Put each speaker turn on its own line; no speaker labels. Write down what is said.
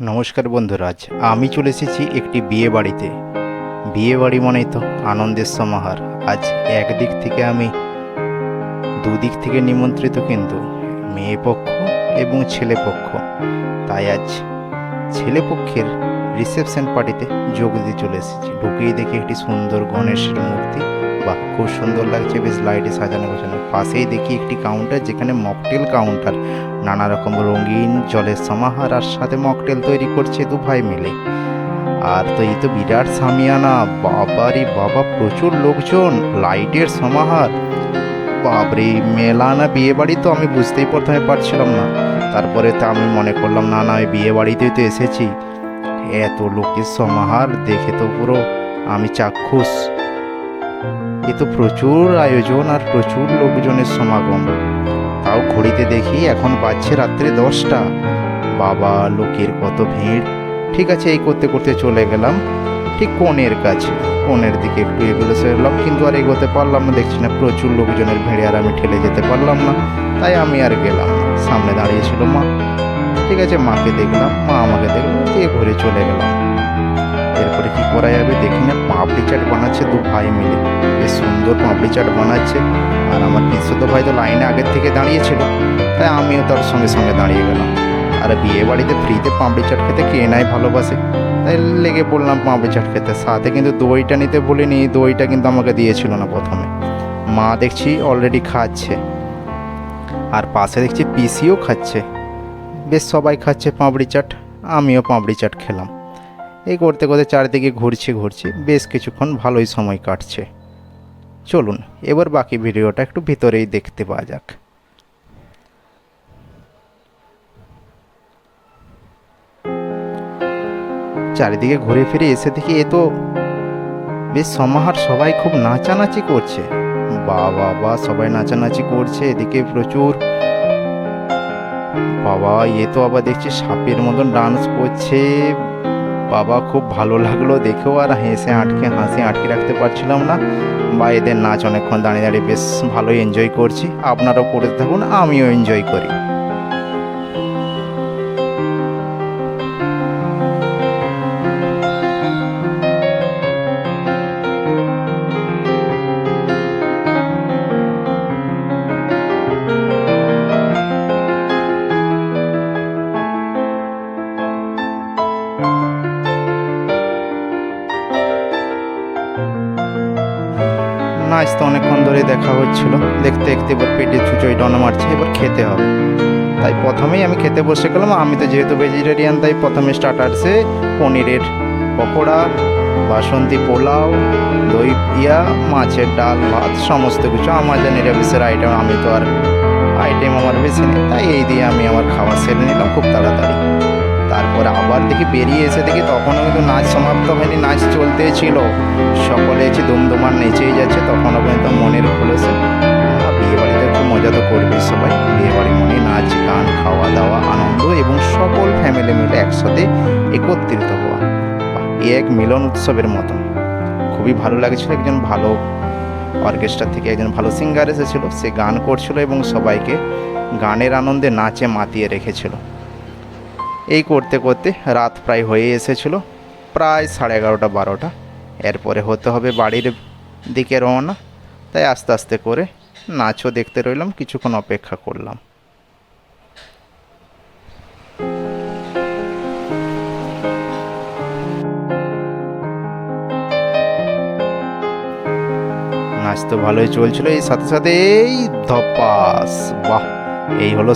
নমস্কার বন্ধুরাজ আমি চলে এসেছি একটি বিয়ে বাড়িতে বিয়ে বাড়ি মানেই তো আনন্দের সমাহার। আজ একদিক থেকে আমি, দুদিক থেকে নিমন্ত্রিত কিন্তু মেয়ে পক্ষ এবং ছেলে পক্ষ। তাই আজ ছেলে পক্ষের রিসেপশন পার্টিতে যোগ দিতে চলে এসেছি। ঢুকেই দেখি একটি সুন্দর গণেশের মূর্তি। বা খুব সুন্দর লাগছে, বেশ লাইটে সাজানো গোছানো। পাশেই দেখি একটি কাউন্টার যেখানে মকটেল কাউন্টার নানা রকম রঙিন জলের সমাহার আর সাথে মকটেল তৈরি করছে দু ভাই মিলে। আর তো এই তো বিরাট সামিয়ানা, বাবারে বাবা, প্রচুর লোকজন লাইটের সমাহার। বাবরে মেলা না বিয়ে বাড়ি তো আমি বুঝতেই প্রথমে পারছিলাম না। তারপরে তো আমি মনে করলাম, না না, ওই বিয়ে বাড়িতেই তো এসেছি। এত লোকের সমাহার, দেখে তো পুরো আমি চাক্ষুষ। এ তো প্রচুর আয়োজন আর প্রচুর লোকজনের সমাগম। তাও ঘড়িতে দেখি এখন বাজছে রাত্রে দশটা। বাবা, লোকের কত ভিড়। ঠিক আছে, এই করতে করতে চলে গেলাম। ঠিক কোণের কাছে। কোণের দিকে একটু এগুলো সেরলাম, কিন্তু আর এগোতে পারলাম না। দেখছি না প্রচুর লোকজনের ভিড়ে আর আমি ঠেলে যেতে পারলাম না। তাই আমি আর গেলাম। সামনে দাঁড়িয়েছিল মা। ঠিক আছে, মাকে দেখলাম। মা আমাকে দেখলাম দিয়ে ঘুরে চলে গেলাম। এরপরে কি করা যাবে দেখি না, পাপড়ি চাট বানাচ্ছে দু ভাই মিলে। বেশ সুন্দর পাপড়ি চাট বানাচ্ছে। আর আমার পিসতো ভাই তো লাইনে আগের থেকে দাঁড়িয়েছিল, তাই আমিও তার সঙ্গে সঙ্গে দাঁড়িয়ে গেলাম। আর বিয়ে বাড়িতে ফ্রিতে পাঁপড়ি চাট খেতে কে নাই ভালোবাসে? তাই লেগে বললাম পাঁপড়ি চাট খেতে। সাথে কিন্তু দইটা নিতে বলিনি দইটা কিন্তু আমাকে দিয়েছিল না প্রথমে। মা দেখছি অলরেডি খাচ্ছে। আর পাশে দেখছি পিসিও খাচ্ছে। বেশ সবাই খাচ্ছে পাঁপড়ি চাট, আমিও পাঁপড়ি চাট খেলাম। এই করতে করতে চারিদিকে ঘুরছে, ঘুরছি, বেশ কিছুক্ষণ ভালোই সময় কাটছে। চলুন, এবার বাকি ভিডিওটা একটু ভিতরেই দেখতে পাওয়া যাক। চারিদিকে ঘুরে ফিরে এসে দেখি এ তো বেশ সমাহার, সবাই খুব নাচানাচি করছে। বাবা বা সবাই নাচানাচি করছে, এদিকে প্রচুর বাবা, এ তো আবার দেখছি সাপের মতন ডান্স করছে। বাবা খুব ভালো লাগল দেখেও আর হেসে আটকে হাসি আটকে রাখতে পারছিলাম না। বা এদের নাচ অনেকক্ষণ দাঁড়িয়ে দাঁড়িয়ে বেশ ভালোই এনজয় করছি। আপনারাও করতে থাকুন, আমিও এনজয় করি। নাচ তো অনেকক্ষণ ধরে দেখা হচ্ছিল। দেখতে দেখতে এবার পেটে চুচোই ডনা মারছে, এবার খেতে হবে। তাই প্রথমেই আমি খেতে বসে গেলাম। আমি তো যেহেতু ভেজিটেরিয়ান তাই প্রথমে স্টার্টার্সে পনিরের পকোড়া, বাসন্তী পোলাও, দই, ইয়া, মাছের ডাল, ভাত, সমস্ত কিছু আমার যা নিরামিষের আইটেম আমি তো আর আইটেম আমার বেশি নেই। তাই এই দিয়ে আমি আমার খাওয়া সেরে নিলাম খুব তাড়াতাড়ি। তারপরে আবার দেখি বেরিয়ে এসে দেখি তখনও কিন্তু নাচ সমাপ্ত হয়নি, নাচ চলতেই ছিল। সকলে এসে দুমদুমার নেচেই যাচ্ছে, তখনও পর্যন্ত মনের খুলেছে বিয়ে বাড়িতে একটু মজা তো করবে সবাই। বিয়ে বাড়ি মনে নাচ, গান খাওয়া দাওয়া আনন্দ এবং সকল ফ্যামিলি মিলে একসাথে একত্রিত হওয়া। এ এক মিলন উৎসবের মতন। খুবই ভালো লাগছিল একজন ভালো অর্কেস্ট্রা থেকে একজন ভালো সিঙ্গার এসেছিল। সে গান করছিল এবং সবাইকে গানের আনন্দে নাচে মাতিয়ে রেখেছিল। এই করতে করতে রাত প্রায় হয়ে এসেছিল, প্রায় সাড়ে এগারোটা, বারোটা। এরপরে হতে হবে বাড়ির দিকে রওনা। তাই আস্তে আস্তে করে নাচও দেখতে রইলাম, কিছুক্ষণ অপেক্ষা করলাম। নাচ তো ভালোই চলছিল, এই সাথে সাথে এই ধপাস, বাহ! এই হলো